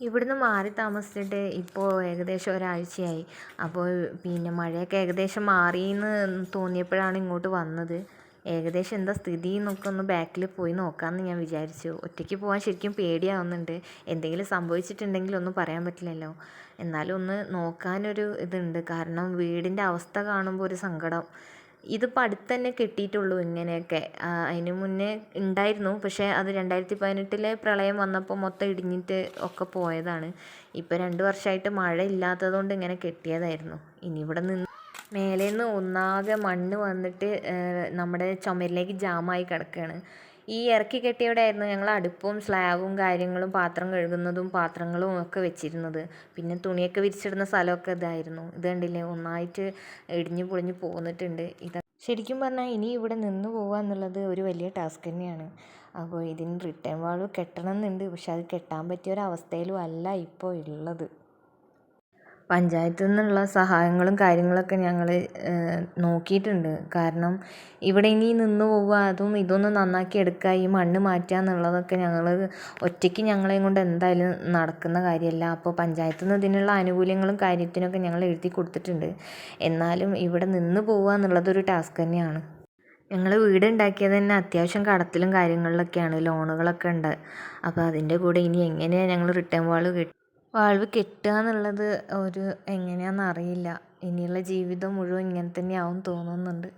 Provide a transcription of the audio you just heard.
ഇവിടുന്ന് മാറി താമസിച്ചിട്ട് ഇപ്പോൾ ഏകദേശം ഒരാഴ്ചയായി. അപ്പോൾ പിന്നെ മഴയൊക്കെ ഏകദേശം മാറിയെന്ന് തോന്നിയപ്പോഴാണ് ഇങ്ങോട്ട് വന്നത്. ഏകദേശം എന്താ സ്ഥിതി എന്നൊക്കെ ഒന്ന് ബാക്കിൽ പോയി നോക്കാമെന്ന് ഞാൻ വിചാരിച്ചു. ഒറ്റയ്ക്ക് പോകാൻ ശരിക്കും പേടിയാവുന്നുണ്ട്. എന്തെങ്കിലും സംഭവിച്ചിട്ടുണ്ടെങ്കിൽ ഒന്നും പറയാൻ പറ്റില്ലല്ലോ. എന്നാലും ഒന്ന് നോക്കാനൊരു ഇതുണ്ട്. കാരണം വീടിന്റെ അവസ്ഥ കാണുമ്പോൾ ഒരു സങ്കടം. ഇതിപ്പോൾ അടുത്ത് തന്നെ കെട്ടിയിട്ടുള്ളൂ ഇങ്ങനെയൊക്കെ. അതിന് മുന്നേ ഉണ്ടായിരുന്നു. പക്ഷേ അത് രണ്ടായിരത്തി പതിനെട്ടിലെ പ്രളയം വന്നപ്പോൾ മൊത്തം ഇടിഞ്ഞിട്ട് ഒക്കെ പോയതാണ്. ഇപ്പോൾ രണ്ട് വർഷമായിട്ട് മഴ ഇല്ലാത്തത് കൊണ്ട് ഇങ്ങനെ കെട്ടിയതായിരുന്നു. ഇനി ഇവിടെ നിന്ന് മേലെ നിന്ന് ഒന്നാകെ മണ്ണ് വന്നിട്ട് നമ്മുടെ ചുമരിലേക്ക് ജാമായി കിടക്കുകയാണ് ഈ ഇറക്കി കെട്ടിയവിടെയായിരുന്നു ഞങ്ങൾ അടുപ്പും സ്ലാബും കാര്യങ്ങളും പാത്രം കഴുകുന്നതും പാത്രങ്ങളും ഒക്കെ വെച്ചിരുന്നത്. പിന്നെ തുണിയൊക്കെ വിരിച്ചിടുന്ന സ്ഥലമൊക്കെ ഇതായിരുന്നു. ഇത് കണ്ടില്ലേ? ഒന്നായിട്ട് ഇടിഞ്ഞു പൊളിഞ്ഞു പോന്നിട്ടുണ്ട്. ഇത് ശരിക്കും പറഞ്ഞാൽ ഇനി ഇവിടെ നിന്ന് പോവുക എന്നുള്ളത് ഒരു വലിയ ടാസ്ക് തന്നെയാണ്. അപ്പോൾ ഇതിന് റിട്ടേൺ വാൾവ് കെട്ടണം എന്നുണ്ട്. പക്ഷെ അത് കെട്ടാൻ പറ്റിയ ഒരു അവസ്ഥയിലും അല്ല ഇപ്പോൾ ഉള്ളത്. പഞ്ചായത്തിൽ നിന്നുള്ള സഹായങ്ങളും കാര്യങ്ങളൊക്കെ ഞങ്ങൾ നോക്കിയിട്ടുണ്ട്. കാരണം ഇവിടെ ഇനി നിന്ന് പോവുക അതും ഇതൊന്ന് നന്നാക്കി എടുക്കുക ഈ മണ്ണ് മാറ്റുക എന്നുള്ളതൊക്കെ ഞങ്ങൾ ഒറ്റയ്ക്ക് ഞങ്ങളെയും കൊണ്ട് എന്തായാലും നടക്കുന്ന കാര്യമല്ല. അപ്പോൾ പഞ്ചായത്തിൽ നിന്ന് ഇതിനുള്ള ആനുകൂല്യങ്ങളും കാര്യത്തിനൊക്കെ ഞങ്ങൾ എഴുതി കൊടുത്തിട്ടുണ്ട്. എന്നാലും ഇവിടെ നിന്ന് പോവുക എന്നുള്ളതൊരു ടാസ്ക് തന്നെയാണ്. ഞങ്ങൾ വീട് ഉണ്ടാക്കിയത് തന്നെ അത്യാവശ്യം കടത്തിലും കാര്യങ്ങളിലൊക്കെയാണ് ലോണുകളൊക്കെ ഉണ്ട്. അപ്പോൾ അതിന്റെ കൂടെ ഇനി എങ്ങനെയാണ് ഞങ്ങൾ റിട്ടേൺ വാൾ വാൾവ് കെട്ടുക എന്നുള്ളത് ഒരു എങ്ങനെയാണെന്ന് അറിയില്ല. ഇനിയുള്ള ജീവിതം മുഴുവൻ ഇങ്ങനെ തന്നെയാവും തോന്നുന്നുണ്ട്.